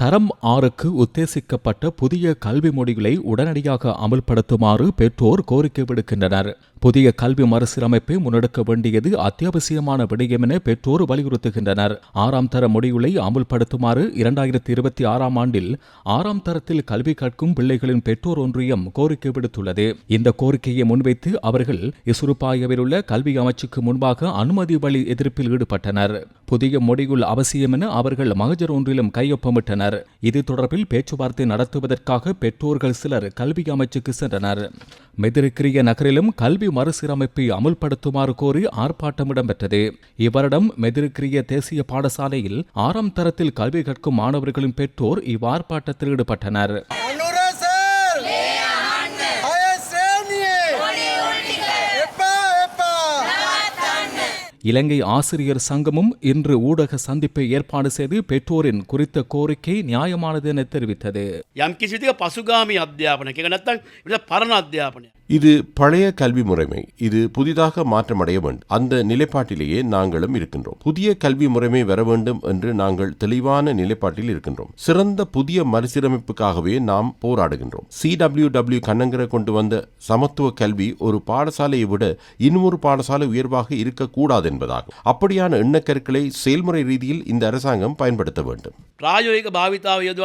தரம் ஆறுக்கு உத்தேசிக்கப்பட்ட புதிய கல்வி மொழிகளை உடனடியாக அமல்படுத்துமாறு பெற்றோர் கோரிக்கை விடுக்கின்றனர். புதிய கல்வி மறுசீரமைப்பை முன்னெடுக்க வேண்டியது அத்தியாவசியமான விடயம் என பெற்றோர் வலியுறுத்துகின்றனர். ஆறாம் தர முடிவுகளை அமுல்படுத்துமாறு இரண்டாயிரத்தி இருபத்தி ஆறாம் ஆண்டில் ஆறாம் தரத்தில் கல்வி கற்கும் பிள்ளைகளின் பெற்றோர் ஒன்றியம் கோரிக்கை விடுத்துள்ளது. இந்த கோரிக்கையை முன்வைத்து அவர்கள் இசுருப்பாயவில் உள்ள கல்வி அமைச்சுக்கு முன்பாக அனுமதி வழி எதிர்ப்பில் ஈடுபட்டனர். புதிய முடிவுள் அவசியம் என அவர்கள் மகஜர் ஒன்றிலும் கையொப்பமிட்டனர். இது தொடர்பில் பேச்சுவார்த்தை நடத்துவதற்காக பெற்றோர்கள் சிலர் கல்வி அமைச்சுக்கு சென்றனர். மெதிரிக்கிரிய நகரிலும் கல்வி மறுசீரமைப்பை அமுல்படுத்துமாறு கோரி ஆர்ப்பாட்டம் இடம்பெற்றது. இவ்வருடம் மெதிரிக்கிரிய தேசிய பாடசாலையில் ஆறாம் தரத்தில் கல்வி கற்கும் மாணவர்களின் பெற்றோர் இவ்வார்ப்பாட்டத்தில் ஈடுபட்டனர். இலங்கை ஆசிரியர் சங்கமும் இன்று ஊடக சந்திப்பை ஏற்பாடு செய்து பெற்றோரின் குறித்த கோரிக்கை நியாயமானது என தெரிவித்தது. பசுகாமி அத்தியாபனம் இது பழைய கல்வி முறைமை. இது புதிதாக மாற்றமடைய வேண்டும். அந்த நிலைப்பாட்டிலேயே நாங்களும் இருக்கின்றோம். புதிய கல்வி முறைமை வர வேண்டும் என்று நாங்கள் தெளிவான நிலைப்பாட்டில் இருக்கின்றோம். சிறந்த புதிய மறுசீரமைப்புக்காகவே நாம் போராடுகின்றோம். சி டபிள்யூ டபிள்யூ கண்ணங்கரை கொண்டு வந்த சமத்துவ கல்வி ஒரு பாடசாலையை விட இன்னொரு பாடசாலை உயர்வாக இருக்கக்கூடாது முடியாது என்பதாகும். அப்படியான எண்ணக்கருக்களை செயல்முறை ரீதியில் இந்த அரசாங்கம் பயன்படுத்த வேண்டும். ராஜயோகிக பாவித்தாவை எது